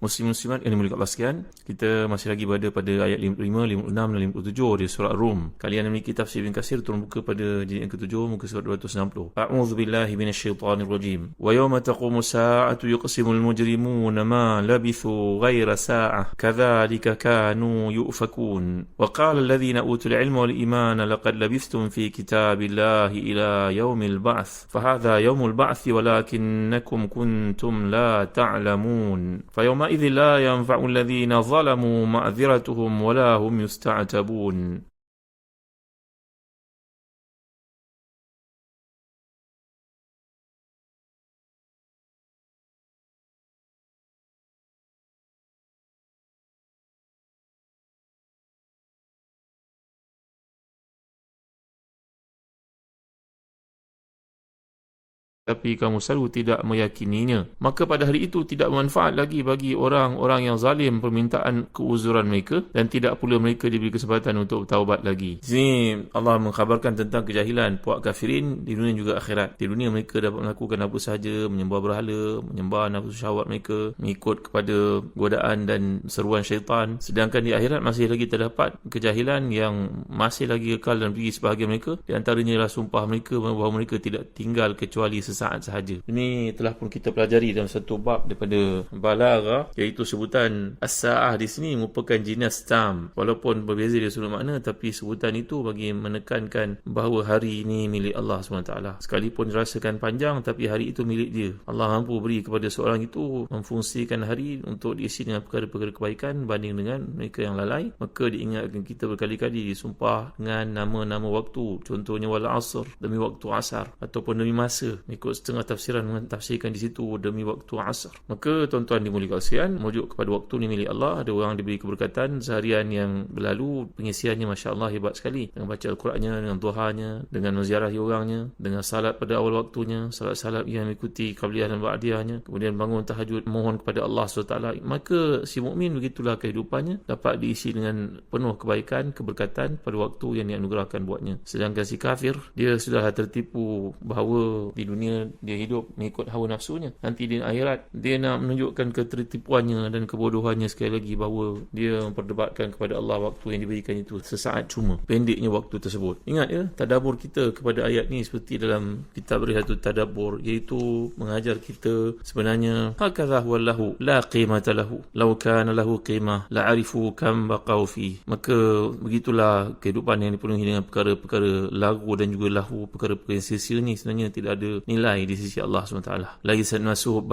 Muslim-muslimat yang dimulakan Allah sekalian Kita masih lagi berada pada ayat 55, 56 dan 57 di surah Rum Kalian memiliki tafsir Ibn Kasir Turun buka pada jilid yang ke-7 Muka surat 260 A'udhu billahi minasyaitanir rajim Wa yawma taqumu sa'atu yuqsimul mujrimuna ma labithu ghaira sa'ah Kathalika kanu yu'fakun Wa qala alladhina utul ilma wal imana Laqad labithtum fi kitabillahi ila yawmil ba'th Fahadha yawmul ba'thi walakinnakum kuntum la ta'lamun Fayawma يومئذ لا ينفع الذين ظلموا معذرتهم ولا هم يستعتبون. Tapi kamu selalu tidak meyakininya. Maka pada hari itu tidak bermanfaat lagi bagi orang-orang yang zalim permintaan keuzuran mereka dan tidak pula mereka diberi kesempatan untuk bertaubat lagi. Di sini Allah mengkhabarkan tentang kejahilan puak kafirin di dunia juga akhirat. Di dunia mereka dapat melakukan apa sahaja, menyembah berhala, menyembah nafsu syahwat mereka, mengikut kepada godaan dan seruan syaitan. Sedangkan di akhirat masih lagi terdapat kejahilan yang masih lagi kekal dan pergi sebahagian mereka. Di antaranya adalah sumpah mereka bahawa mereka tidak tinggal kecuali sesuatu sesaat sahaja. Ini telah pun kita pelajari dalam satu bab daripada Balaga iaitu sebutan As-Sa'ah di sini merupakan jinas tam. Walaupun berbeza dari sudut makna tapi sebutan itu bagi menekankan bahawa hari ini milik Allah SWT. Sekalipun dirasakan panjang tapi hari itu milik dia. Allah mampu beri kepada seorang itu memfungsikan hari untuk diisi dengan perkara-perkara kebaikan banding dengan mereka yang lalai. Maka diingatkan kita berkali-kali disumpah dengan nama-nama waktu. Contohnya wal asr demi waktu asar ataupun demi masa ikut setengah tafsiran mentafsirkan di situ demi waktu asar. Maka tuan-tuan dimuliakan sekalian, merujuk kepada waktu ni milik Allah, ada orang diberi keberkatan seharian yang berlalu, pengisiannya masya-Allah hebat sekali dengan baca Al-Qurannya, dengan duhanya, dengan menziarahi orangnya, dengan salat pada awal waktunya, salat-salat yang mengikuti qabliyah dan ba'diyahnya, kemudian bangun tahajud mohon kepada Allah SWT. Maka si mukmin begitulah kehidupannya dapat diisi dengan penuh kebaikan, keberkatan pada waktu yang dianugerahkan buatnya. Sedangkan si kafir, dia sudah tertipu bahawa di dunia dia hidup mengikut hawa nafsunya. Nanti di akhirat dia nak menunjukkan ketertipuannya dan kebodohannya sekali lagi bahawa dia memperdebatkan kepada Allah waktu yang diberikan itu sesaat cuma pendeknya waktu tersebut. Ingat ya tadabur kita kepada ayat ni seperti dalam kitab Rihatu Tadabur iaitu mengajar kita sebenarnya hakadha wallahu la qimata lahu. Law kana lahu qimah la'arifu kam baqau fi. Maka begitulah kehidupan yang dipenuhi dengan perkara-perkara lagu dan juga lahu perkara-perkara yang sia-sia ni sebenarnya tidak ada nilai nilai di sisi Allah SWT laisat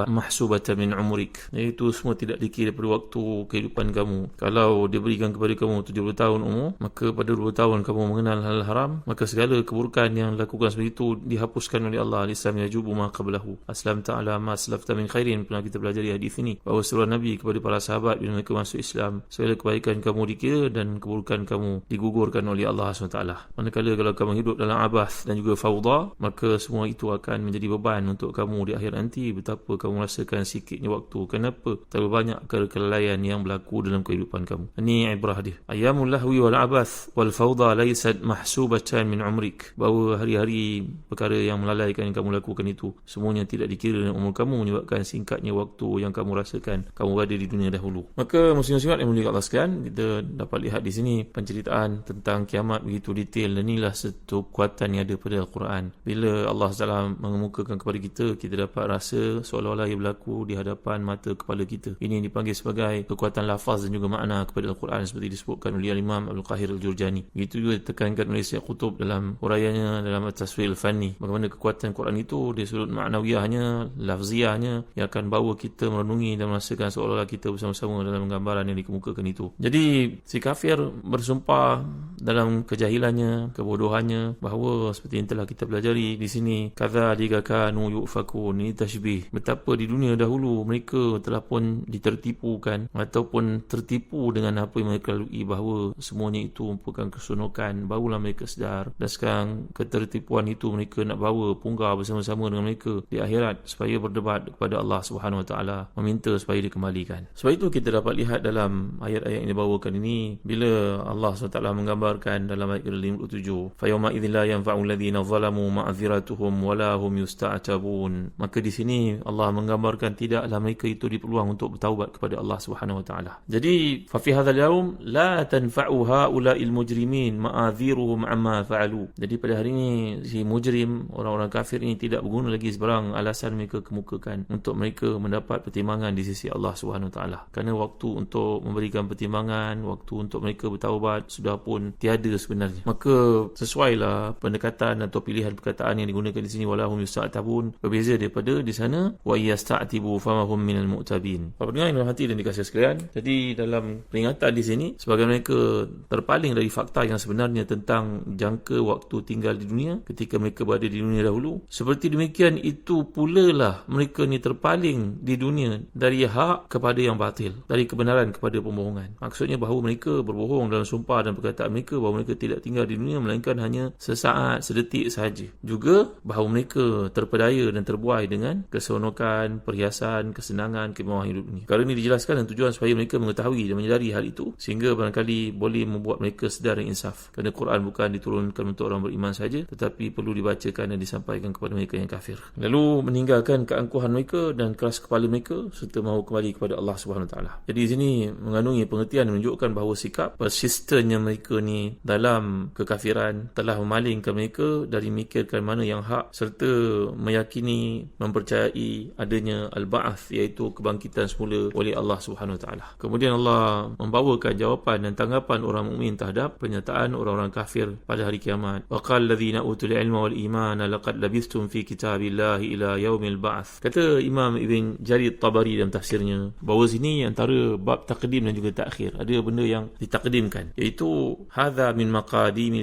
mahsubatan min umrik. Itu semua tidak dikira daripada waktu kehidupan kamu. Kalau dia berikan kepada kamu 70 tahun umur maka pada 2 tahun kamu mengenal hal haram maka segala keburukan yang dilakukan seperti itu dihapuskan oleh Allah. al-Islam yajubu ma qablahu. Aslam ta'ala ma aslafta min khairin. Pernah kita pelajari hadis ini. Bahawa seruan Nabi kepada para sahabat bila mereka masuk Islam segala kebaikan kamu dikira dan keburukan kamu digugurkan oleh Allah SWT manakala kalau kamu hidup dalam abath dan juga fawda maka semua itu akan menjadi menjadi beban untuk kamu di akhir nanti betapa kamu rasakan sikitnya waktu. Kenapa? Terlalu banyak kelalaian yang berlaku dalam kehidupan kamu. Ini ibrah dia. Ayamul lahwi wal abath wal fawda laysat mahsubatan min umrik. Bahawa hari-hari perkara yang melalaikan yang kamu lakukan itu semuanya tidak dikira dalam umur kamu menyebabkan singkatnya waktu yang kamu rasakan kamu berada di dunia dahulu. Maka muslim-muslimat yang mulia sekalian kita dapat lihat di sini penceritaan tentang kiamat begitu detail dan inilah satu kekuatan yang ada pada Al-Quran. Bila Allah SWT mengemukakan dikemukakan kepada kita kita dapat rasa seolah-olah ia berlaku di hadapan mata kepala kita. Ini dipanggil sebagai kekuatan lafaz dan juga makna kepada Al-Quran seperti disebutkan oleh Imam Abdul Qahir Al-Jurjani. Begitu juga ditekankan oleh Syekh Qutub dalam uraiannya dalam Taswir Al-Fanni. Bagaimana kekuatan Quran itu dari sudut maknawiyahnya lafziahnya yang akan bawa kita merenungi dan merasakan seolah-olah kita bersama-sama dalam gambaran yang dikemukakan itu. Jadi si kafir bersumpah dalam kejahilannya kebodohannya bahawa seperti yang telah kita pelajari di sini kadzalika kanu yufakun. Ini tashbih betapa di dunia dahulu mereka telah pun ditertipukan ataupun tertipu dengan apa yang mereka lalui bahawa semuanya itu merupakan keseronokan barulah mereka sedar. Dan sekarang ketertipuan itu mereka nak bawa punggah bersama-sama dengan mereka di akhirat supaya berdebat kepada Allah Subhanahu Wa Taala meminta supaya dikembalikan. Sebab itu kita dapat lihat dalam ayat-ayat yang dibawakan ini bila Allah SWT menggambarkan dalam ayat 57 fayawma idzil la yanfa'u alladhina zalamu ma'dziratuhum wala hum yusta'tabun. Maka di sini Allah menggambarkan tidaklah mereka itu diperluan untuk bertaubat kepada Allah Subhanahu wa taala. Jadi fa fi hadzal yaum la tanfa'u haula'il mujrimin ma'dhiruhum amma fa'alu. Jadi pada hari ini si mujrim orang-orang kafir ini tidak berguna lagi sebarang alasan mereka kemukakan untuk mereka mendapat pertimbangan di sisi Allah Subhanahu wa taala. Kerana waktu untuk memberikan pertimbangan waktu untuk mereka bertaubat sudah pun tiada sebenarnya. Maka sesuailah pendekatan atau pilihan perkataan yang digunakan di sini walahum yusta'tabun. Berbeza daripada di sana wa yasta'tibu famahum minal mu'tabin. Para pendengar yang hati dan dikasih sekalian. Jadi dalam peringatan di sini sebagai mereka terpaling dari fakta yang sebenarnya tentang jangka waktu tinggal di dunia ketika mereka berada di dunia dahulu seperti demikian itu pula lah mereka ni terpaling di dunia dari hak kepada yang batil dari kebenaran kepada pembohongan. Maksudnya bahawa mereka berbohong dalam sumpah dan perkataan mereka bahawa mereka tidak tinggal di dunia melainkan hanya sesaat, sedetik sahaja. Juga bahawa mereka terpedaya dan terbuai dengan keseronokan, perhiasan, kesenangan, kemewahan hidup dunia. Perkara ini dijelaskan dan tujuan supaya mereka mengetahui dan menyedari hal itu sehingga barangkali boleh membuat mereka sedar dan insaf. Kerana Quran bukan diturunkan untuk orang beriman saja tetapi perlu dibacakan dan disampaikan kepada mereka yang kafir. Lalu meninggalkan keangkuhan mereka dan keras kepala mereka serta mahu kembali kepada Allah Subhanahu Taala. Jadi di sini mengandungi pengertian menunjukkan bahawa sikap persistennya mereka ni dalam kekafiran telah memalingkan mereka dari mikirkan mana yang hak serta meyakini mempercayai adanya al-ba'ath iaitu kebangkitan semula oleh Allah Subhanahu Wa Taala. Kemudian Allah membawakan jawapan dan tanggapan orang mukmin terhadap pernyataan orang-orang kafir pada hari kiamat. Wa qala alladziina utul ilma wal imana laqad labithtum fi kitabillahi ila yaumil ba'ath. Kata Imam Ibn Jarir Tabari dalam tafsirnya bahawa sini antara bab takdim dan juga takhir ada benda yang ditakdimkan iaitu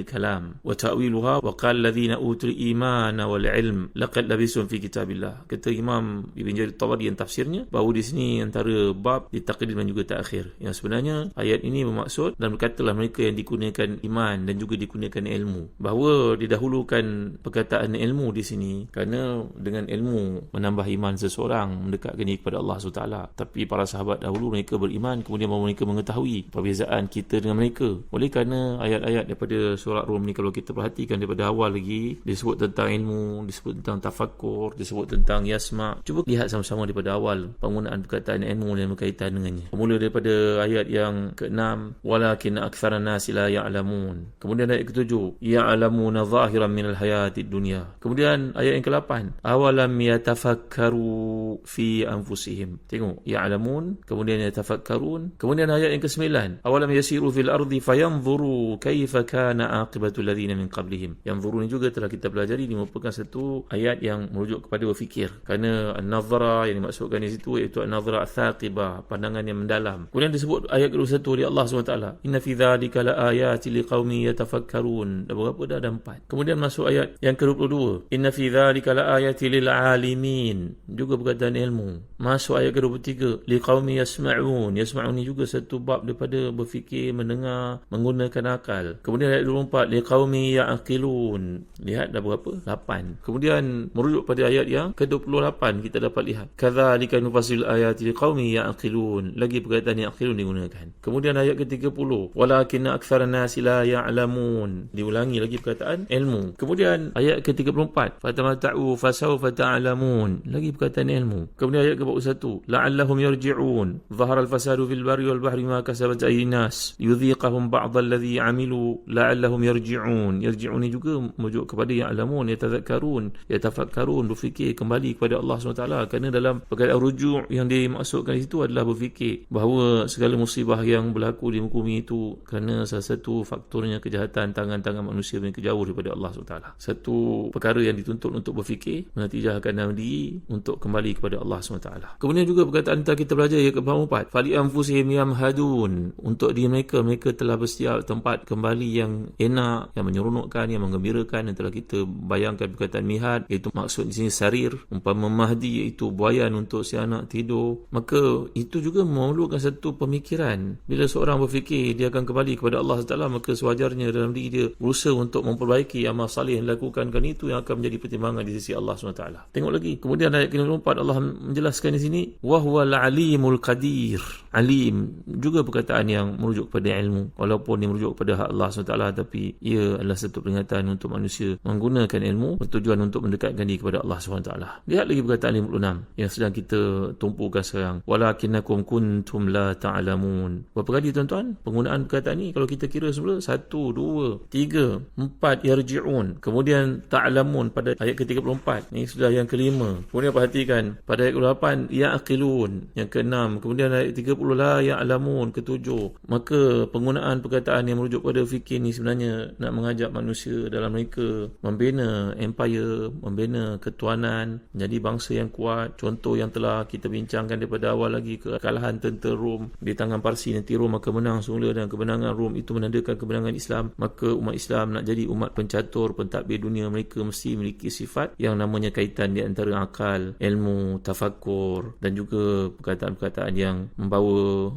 kalam wa ta'wiluha wa qala alladhina utul iman wal ilm laqad labisum fi kitabillah kata Imam Ibn Jarir Tabari yang tafsirnya bahawa di sini antara bab ditakdim dan juga takhir yang sebenarnya ayat ini bermaksud dan berkatalah mereka yang dikurniakan iman dan juga dikurniakan ilmu. Bahawa didahulukan perkataan ilmu di sini kerana dengan ilmu menambah iman seseorang mendekatkan diri kepada Allah SWT tapi para sahabat dahulu mereka beriman kemudian mereka mengetahui perbezaan kita dengan mereka. Oleh kerana ayat-ayat daripada surat Rum ni kalau kita perhatikan daripada awal lagi disebut tentang ilmu disebut tentang tafakur disebut tentang yasma. Cuba lihat sama-sama daripada awal penggunaan perkataan ilmu yang berkaitan dengannya. Bermula daripada ayat yang ke-6 walakin aktsara nasi la ya'lamun. Kemudian ayat ke-7 ya'lamuna zahiran minal hayatid dunya. Kemudian ayat yang ke-8 awalam yatafakkaru fi anfusihim. Tengok ya'lamun kemudian yatafakkarun. Kemudian ayat yang ke-9 awalam yasiru fil ardi fayanzuru kaifa kana aqibatu alladhina min qablihim yanzuru ni juga telah kita pelajari ini merupakan satu ayat yang merujuk kepada berfikir. Kerana an-nazara yang dimaksudkan di situ iaitu an-nazara thaqibah pandangan yang mendalam. Kemudian disebut ayat ke-21 oleh Allah SWT inna fi dhalika la ayati liqaumin yatafakkarun. Dah berapa? Dah ada empat. Kemudian masuk ayat yang ke-22 inna fi dhalika la ayati lil alimin juga berkaitan ilmu. Masuk ayat ke-23 liqaumin yasma'un. Yasma'un ni juga satu bab daripada berfikir, mendengar, menggunakan akal. Kemudian ayat 24, liqaumi ya'qilun. Lihat dah berapa? 8. Kemudian merujuk pada ayat yang ke-28 kita dapat lihat. Kadzalika nufasil ayati liqaumi ya'qilun. Lagi perkataan ya'qilun digunakan. Kemudian ayat ke-30, walakinna aktsara nasi la ya'lamun. Diulangi lagi perkataan ilmu. Kemudian ayat ke-34, fatamata'u fasawfa ta'lamun. Lagi perkataan ilmu. Kemudian ayat ke-41, la'allahum yarji'un. Zahara al-fasadu fil barri wal bahri ma kasabat ayyun yudhiqahum ba'd alladhi amilu la'allahum yarji'un. Yarji'un ni juga merujuk kepada yang alamun yatazakkarun yatafakkarun berfikir kembali kepada Allah SWT kerana dalam perkataan rujuk yang dimaksudkan di situ adalah berfikir bahawa segala musibah yang berlaku di muka bumi itu kerana salah satu faktornya kejahatan tangan-tangan manusia yang jauh daripada Allah SWT satu perkara yang dituntut untuk berfikir menatijahkan dalam diri untuk kembali kepada Allah SWT kemudian juga perkataan yang kita belajar yang ke-4 fali anfusihim yamhadun. Untuk diri mereka mereka telah bersiap tempat kembali yang enak yang menyeronokkan yang menggembirakan yang telah kita bayangkan perkataan mihad iaitu maksud di sini sarir umpama mahdi iaitu buayan untuk si anak tidur. Maka itu juga memerlukan satu pemikiran. Bila seorang berfikir dia akan kembali kepada Allah SWT maka sewajarnya dalam diri dia berusaha untuk memperbaiki amal salih yang dilakukan. Kan itu yang akan menjadi pertimbangan di sisi Allah SWT tengok lagi kemudian ayat ke-54 Allah menjelaskan di sini wahwal alimul qadir alim. Juga perkataan yang merujuk kepada ilmu. Walaupun dia merujuk kepada hak Allah SWT tapi ia adalah satu peringatan untuk manusia menggunakan ilmu bertujuan untuk mendekatkan diri kepada Allah SWT. Lihat lagi perkataan 56 yang sedang kita tumpukan sekarang. Walakinakum kuntum la ta'lamun. Berapa kali tuan-tuan? Penggunaan perkataan ni kalau kita kira semula satu, dua, tiga, empat yarji'un. Kemudian ta'lamun pada ayat ke-34 ni sudah yang kelima. Kemudian perhatikan pada ayat ke-8 ya'qilun. Yang keenam kemudian ayat 30 la ya'lamun ketujuh. Maka penggunaan perkataan yang merujuk pada fikir ni sebenarnya nak mengajak manusia dalam mereka membina empire membina ketuanan menjadi bangsa yang kuat. Contoh yang telah kita bincangkan daripada awal lagi kekalahan tentera Rom di tangan Parsi nanti Rom akan menang semula dan kemenangan Rom itu menandakan kemenangan Islam. Maka umat Islam nak jadi umat pencatur pentadbir dunia mereka mesti memiliki sifat yang namanya kaitan di antara akal ilmu tafakur dan juga perkataan-perkataan yang membawa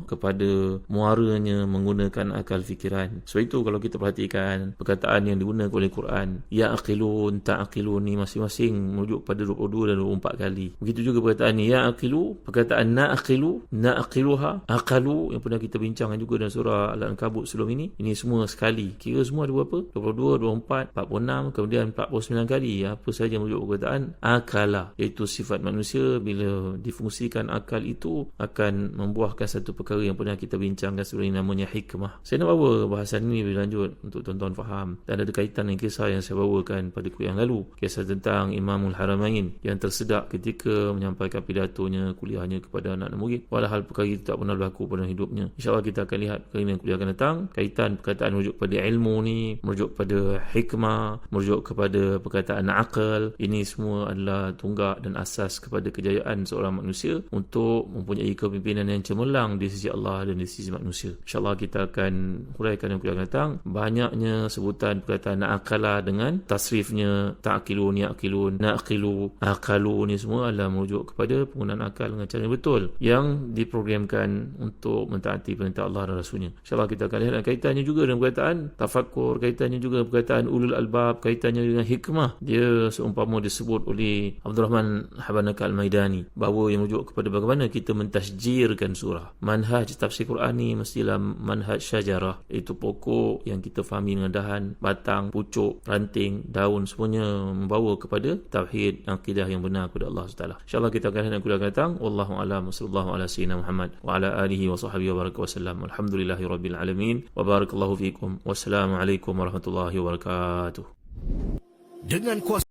kepada muaranya menggunakan akal fikiran. Sebab itu kalau kita perhatikan perkataan yang digunakan oleh Quran ya aqilun ta'aqilun ni masing-masing merujuk pada 22 dan 24 kali. Begitu juga perkataan ni ya aqilu perkataan na'aqilu na'aqiluha aqalu yang pernah kita bincangkan juga dalam surah Al-Ankabut sebelum ini. Ini semua sekali. Kira semua ada berapa? 22 24 46 kemudian 49 kali. Apa saja merujuk perkataan akala iaitu sifat manusia. Bila difungsikan akal itu akan membuahkan satu perkara yang pernah kita bincangkan sebelum ini namanya hikmah. Saya nak bawa bahasan ini lebih lanjut untuk tuan-tuan faham. Dan ada kaitan dengan kisah yang saya bawakan pada kuliah yang lalu. Kisah tentang Imamul Haramain yang tersedak ketika menyampaikan pidatonya kuliahnya kepada anak-anak murid. Walhal perkara itu tak pernah berlaku pada hidupnya. insyaAllah kita akan lihat perkara ini yang kuliah akan datang. Kaitan perkataan merujuk pada ilmu ni merujuk pada hikmah merujuk kepada perkataan akal. Ini semua adalah tunggak dan asas kepada kejayaan seorang manusia untuk mempunyai kepimpinan yang cemerlang di sisi Allah dan di sisi manusia. insyaAllah kita akan huraikan yang kuliah datang. Banyaknya sebutan perkataan akala dengan tasrifnya ta'akilun ya'akilun na'akilu akalu ni semua adalah merujuk kepada penggunaan akal dengan cara yang betul yang diprogramkan untuk mentaati perintah Allah dan Rasulnya. insyaAllah kita akan lihat kaitannya juga dengan perkataan tafakur kaitannya juga perkataan ulul albab kaitannya dengan hikmah. Dia seumpama disebut oleh Abdul Rahman Habanaka Al-Maidani bahawa yang merujuk kepada bagaimana kita mentasjirkan surah manhaj tafsir Quran ni mestilah manhaj syajarah. Itu pokok yang kita fahami dengan dahan batang, pucuk, ranting, daun semuanya membawa kepada tauhid akidah yang benar kepada Allah SWT insyaAllah kita akan hendak kuliah datang. Wallahu alam. Sallallahu ala sayyidina Muhammad wa ala alihi wa sahbihi wa baraka wa sallam. Alhamdulillahi rabbil alamin. Wa barakallahu fikum. Wassalamualaikum warahmatullahi wabarakatuh. Dengan kuasa